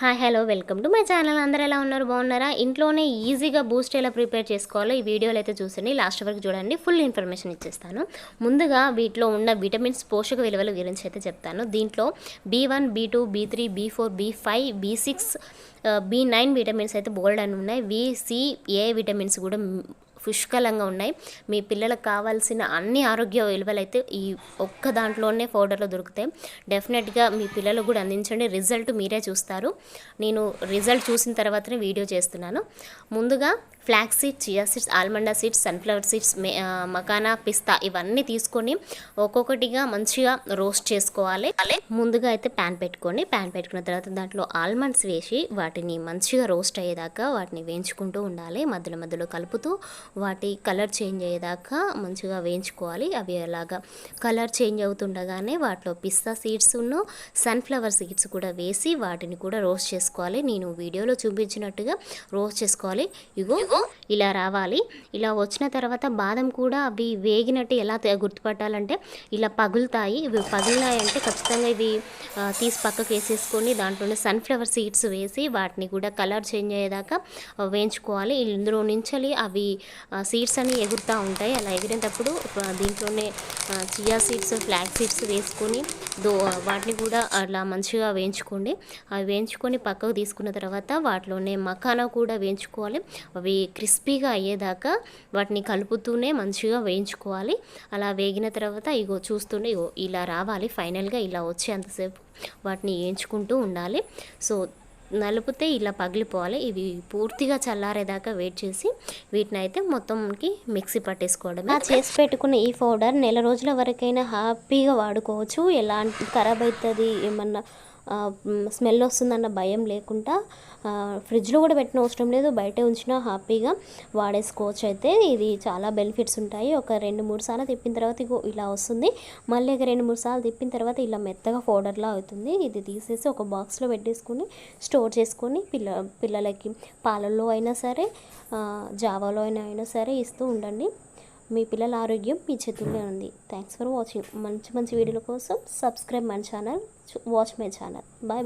Hi hello welcome to my channel. అందరూ ఎలా ఉన్నారు? బాగున్నారా? ఇంట్లోనే ఈజీగా బూస్ట్ ఎలా ప్రిపేర్ చేసుకోవాలో ఈ వీడియోలో అయితే చూసండి. లాస్ట్ వరకు చూడండి. ఫుల్ ఇన్ఫర్మేషన్ ఇచ్చేస్తాను. ముందుగా వీటిలో ఉన్న విటమిన్స్ పోషక విలువల గురించి అయితే చెప్తాను. దీంట్లో B one B two B three B four B five B six B nine vitamins అయితే బోల్డ్ అని ఉన్నాయి. వి సి ఏ విటమిన్స్ కూడా పుష్కలంగా ఉన్నాయి. మీ పిల్లలకు కావాల్సిన అన్ని ఆరోగ్య విలువలు అయితే ఈ ఒక్క దాంట్లోనే పౌడర్లో దొరుకుతాయి. డెఫినెట్గా మీ పిల్లలకు కూడా అందించండి. రిజల్ట్ మీరే చూస్తారు. నేను రిజల్ట్ చూసిన తర్వాతనే వీడియో చేస్తున్నాను. ముందుగా flax seeds chia seeds almond seeds sunflower seeds makhana పిస్తా ఇవన్నీ తీసుకొని ఒక్కొక్కటిగా మంచిగా రోస్ట్ చేసుకోవాలి. ముందుగా అయితే ప్యాన్ పెట్టుకొని ప్యాన్ పెట్టుకున్న తర్వాత దాంట్లో ఆల్మండ్స్ వేసి వాటిని మంచిగా రోస్ట్ అయ్యేదాకా వాటిని వేయించుకుంటూ ఉండాలి. మధ్యలో మధ్యలో కలుపుతూ వాటి కలర్ చేంజ్ అయ్యేదాకా మంచిగా వేయించుకోవాలి. అవి అలాగా కలర్ చేంజ్ అవుతుండగానే వాటిలో పిస్తా సీడ్స్ ఉన్ను సన్ఫ్లవర్ సీడ్స్ కూడా వేసి వాటిని కూడా రోస్ట్ చేసుకోవాలి. నేను వీడియోలో చూపించినట్టుగా రోస్ట్ చేసుకోవాలి. ఇగో ఇలా రావాలి. ఇలా వచ్చిన తర్వాత బాదం కూడా అవి వేగినట్టు ఎలా గుర్తుపట్టాలంటే ఇలా పగులుతాయి. ఇవి పగిలినాయంటే ఖచ్చితంగా ఇవి తీసి పక్కకు వేసేసుకొని దాంట్లోనే సన్ఫ్లవర్ సీడ్స్ వేసి వాటిని కూడా కలర్ చేంజ్ అయ్యేదాకా వేయించుకోవాలి. ఇందులో నుంచి అవి సీడ్స్ అని ఎగురుతూ ఉంటాయి. అలా ఎగిరేటప్పుడు దీంట్లోనే చియా సీడ్స్ ఫ్లాగ్ సీడ్స్ వేసుకొని దో వాటిని కూడా అలా మంచిగా వేయించుకోండి. అవి వేయించుకొని పక్కకు తీసుకున్న తర్వాత వాటిలోనే మకానా కూడా వేయించుకోవాలి. అవి క్రిస్పీగా అయ్యేదాకా వాటిని కలుపుతూనే మంచిగా వేయించుకోవాలి. అలా వేగిన తర్వాత ఇగో చూస్తుండే ఇగో ఇలా రావాలి. ఫైనల్గా ఇలా వచ్చేంతసేపు వాటిని వేయించుకుంటూ ఉండాలి. సో నలిపితే ఇలా పగిలిపోవాలి. ఇవి పూర్తిగా చల్లారేదాకా వెయిట్ చేసి వీటిని అయితే మొత్తంకి మిక్సీ పట్టేసుకోవడం చేసి పెట్టుకున్న ఈ పౌడర్ నెల రోజుల వరకైనా హ్యాపీగా వాడుకోవచ్చు. ఎలాంటి ఖరాబ్ అవుతుంది ఏమన్నా స్మెల్ వస్తుందన్న భయం లేకుండా ఫ్రిడ్జ్లో కూడా పెట్టిన అవసరం లేదు. బయట ఉంచినా హ్యాపీగా వాడేసుకోవచ్చు. అయితే ఇది చాలా బెనిఫిట్స్ ఉంటాయి. ఒక రెండు మూడు సార్లు తిప్పిన తర్వాత ఇలా వస్తుంది. మళ్ళీ ఒక రెండు మూడు సార్లు తిప్పిన తర్వాత ఇలా మెత్తగా పౌడర్లా అవుతుంది. ఇది తీసేసి ఒక బాక్స్లో పెట్టేసుకొని స్టోర్ చేసుకొని పిల్ల పిల్లలకి పాలల్లో అయినా సరే జావాలో అయినా అయినా సరే ఇస్తూ ఉండండి. మీ పిల్లల ఆరోగ్యం మీ చేతుల్లో ఉంది. థ్యాంక్స్ ఫర్ వాచింగ్ మంచి మంచి వీడియోల కోసం subscribe my channel watch my channel bye